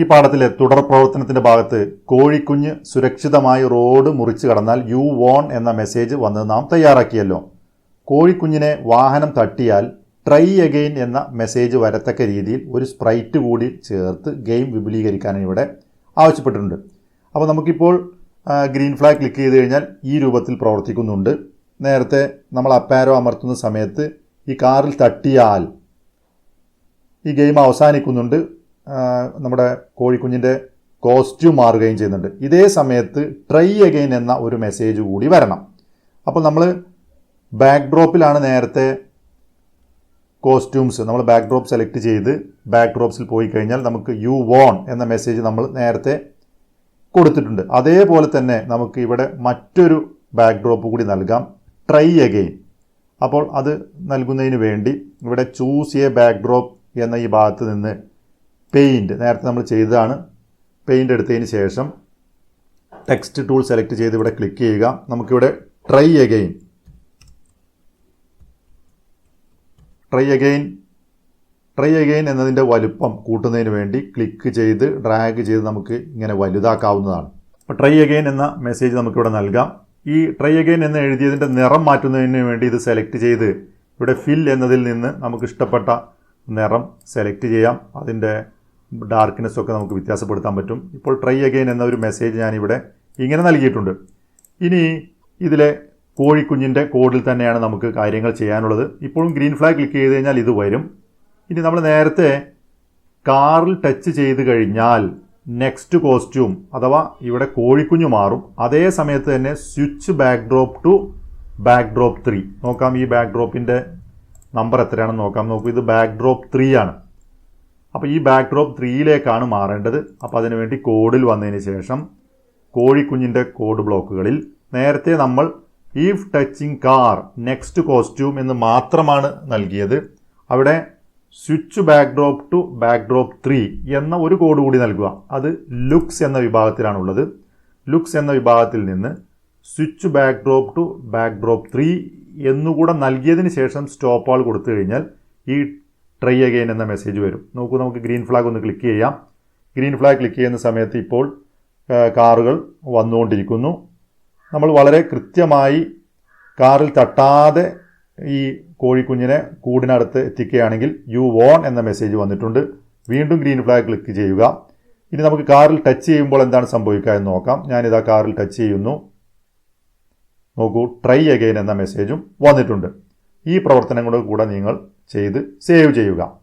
ഈ പാഠത്തിലെ തുടർ പ്രവർത്തനത്തിന്റെ ഭാഗത്ത് കോഴിക്കുഞ്ഞ് സുരക്ഷിതമായി റോഡ് മുറിച്ച് കടന്നാൽ യു വോൺ എന്ന മെസ്സേജ് വന്ന് നാം തയ്യാറാക്കിയല്ലോ. കോഴിക്കുഞ്ഞിനെ വാഹനം തട്ടിയാൽ ട്രൈ അഗെയിൻ എന്ന മെസ്സേജ് വരത്തക്ക രീതിയിൽ ഒരു സ്പ്രൈറ്റ് കൂടി ചേർത്ത് ഗെയിം വിപുലീകരിക്കാൻ ഇവിടെ ആവശ്യപ്പെട്ടിട്ടുണ്ട്. അപ്പോൾ നമുക്കിപ്പോൾ ഗ്രീൻ ഫ്ലാഗ് ക്ലിക്ക് ചെയ്ത് കഴിഞ്ഞാൽ ഈ രൂപത്തിൽ പ്രവർത്തിക്കുന്നുണ്ട്. നേരത്തെ നമ്മൾ അപ്പാരോ അമർത്തുന്ന സമയത്ത് ഈ കാറിൽ തട്ടിയാൽ ഈ ഗെയിം അവസാനിക്കുന്നുണ്ട്. നമ്മുടെ കോഴിക്കുഞ്ഞിന്റെ കോസ്റ്റ്യൂം മാറുകയും ചെയ്യുന്നുണ്ട്. ഇതേ സമയത്ത് ട്രൈ അഗെയിൻ എന്ന ഒരു മെസ്സേജ് കൂടി വരണം. അപ്പോൾ നമ്മൾ ബാക്ക് ഡ്രോപ്പിലാണ് നേരത്തെ കോസ്റ്റ്യൂംസ് നമ്മൾ ബാക്ക് ഡ്രോപ്പ് സെലക്ട് ചെയ്ത് ബാക്ക് ഡ്രോപ്സിൽ പോയി കഴിഞ്ഞാൽ നമുക്ക് യു വോൺ എന്ന മെസ്സേജ് നമ്മൾ നേരത്തെ കൊടുത്തിട്ടുണ്ട്. അതേപോലെ തന്നെ നമുക്ക് ഇവിടെ മറ്റൊരു ബാക്ക് ഡ്രോപ്പ് കൂടി നൽകാം. ട്രൈ അഗെയിൻ അപ്പോൾ അത് നൽകുന്നതിന് വേണ്ടി ഇവിടെ ചൂസ് എ ബാക്ക് ഡ്രോപ്പ് എന്ന ഈ ഭാഗത്ത് നിന്ന് പെയിന്റ് നേരത്തെ നമ്മൾ ചെയ്തതാണ്. പെയിന്റ് എടുത്തതിന് ശേഷം ടെക്സ്റ്റ് ടൂൾ സെലക്ട് ചെയ്ത് ഇവിടെ ക്ലിക്ക് ചെയ്യുക. നമുക്കിവിടെ try again try again try again എന്നതിന്റെ വലുപ്പം കൂട്ടുന്നതിന് വേണ്ടി ക്ലിക്ക് ചെയ്ത് ഡ്രാഗ് ചെയ്ത് നമുക്ക് ഇങ്ങനെ വലുതാക്കാവുന്നതാണ്. അപ്പോൾ ട്രൈ അഗെയിൻ എന്ന മെസ്സേജ് നമുക്കിവിടെ നൽകാം. ഈ ട്രൈ അഗെയിൻ എന്ന് എഴുതിയതിന്റെ നിറം മാറ്റുന്നതിന് വേണ്ടി ഇത് സെലക്ട് ചെയ്ത് ഇവിടെ ഫിൽ എന്നതിൽ നിന്ന് നമുക്ക് ഇഷ്ടപ്പെട്ട നിറം സെലക്ട് ചെയ്യാം. അതിന്റെ ഡാർക്ക്നെസ് ഒക്കെ നമുക്ക് വ്യത്യാസപ്പെടുത്താൻ പറ്റും. ഇപ്പോൾ ട്രൈ അഗെയിൻ എന്ന ഒരു മെസ്സേജ് ഞാനിവിടെ ഇങ്ങനെ നൽകിയിട്ടുണ്ട്. ഇനി ഇതിലെ കോഴിക്കുഞ്ഞിന്റെ കോഡിൽ തന്നെയാണ് നമുക്ക് കാര്യങ്ങൾ ചെയ്യാനുള്ളത്. ഇപ്പോഴും ഗ്രീൻ ഫ്ലാഗ് ക്ലിക്ക് ചെയ്ത് കഴിഞ്ഞാൽ ഇത് വരും. ഇനി നമ്മൾ നേരത്തെ കാറിൽ ടച്ച് ചെയ്ത് കഴിഞ്ഞാൽ നെക്സ്റ്റ് കോസ്റ്റ്യൂം അഥവാ ഇവിടെ കോഴിക്കുഞ്ഞു മാറും. അതേ സമയത്ത് തന്നെ switch backdrop to backdrop three നോക്കാം ഈ ബാക്ക് ഡ്രോപ്പിന്റെ നമ്പർ എത്രയാണെന്ന് നോക്കാം. നോക്കൂ ഇത് ബാക്ക് ഡ്രോപ്പ് ത്രീ ആണ്. അപ്പോൾ ഈ ബാക്ക് ഡ്രോപ്പ് ത്രീയിലേക്കാണ് മാറേണ്ടത്. അപ്പോൾ അതിനുവേണ്ടി കോഡിൽ വന്നതിന് ശേഷം കോഴിക്കുഞ്ഞിന്റെ കോഡ് ബ്ലോക്കുകളിൽ നേരത്തെ നമ്മൾ if touching car next costume എന്ന് മാത്രമാണ് നൽകിയത്. അവിടെ switch backdrop to backdrop three എന്ന ഒരു കോഡ് കൂടി നൽകുക. അത് ലുക്സ് എന്ന വിഭാഗത്തിലാണുള്ളത്. ലുക്സ് എന്ന വിഭാഗത്തിൽ നിന്ന് switch backdrop to backdrop three എന്നുകൂടെ നൽകിയതിന് ശേഷം സ്റ്റോപ്പ് ആൾ കൊടുത്തു കഴിഞ്ഞാൽ ഈ ട്രൈ അഗെയിൻ എന്ന മെസ്സേജ് വരും. നോക്കൂ നമുക്ക് ഗ്രീൻ ഫ്ലാഗ് ഒന്ന് ക്ലിക്ക് ചെയ്യാം. ഗ്രീൻ ഫ്ലാഗ് ക്ലിക്ക് ചെയ്യുന്ന സമയത്ത് ഇപ്പോൾ കാറുകൾ വന്നുകൊണ്ടിരിക്കുന്നു. നമ്മൾ വളരെ കൃത്യമായി കാറിൽ തട്ടാതെ ഈ കോഴിക്കുഞ്ഞിനെ കൂടിനടുത്ത് എത്തിക്കുകയാണെങ്കിൽ യു വോൺ എന്ന മെസ്സേജ് വന്നിട്ടുണ്ട്. വീണ്ടും ഗ്രീൻ ഫ്ലാഗ് ക്ലിക്ക് ചെയ്യുക. ഇനി നമുക്ക് കാറിൽ ടച്ച് ചെയ്യുമ്പോൾ എന്താണ് സംഭവിക്കുക എന്ന് നോക്കാം. ഞാനിതാ കാറിൽ ടച്ച് ചെയ്യുന്നു. നോക്കൂ ട്രൈ അഗെയിൻ എന്ന മെസ്സേജും വന്നിട്ടുണ്ട്. ഈ പ്രവർത്തനങ്ങളുടെ കൂടെ നിങ്ങൾ ചെയ്ത് സേവ് ചെയ്യുക.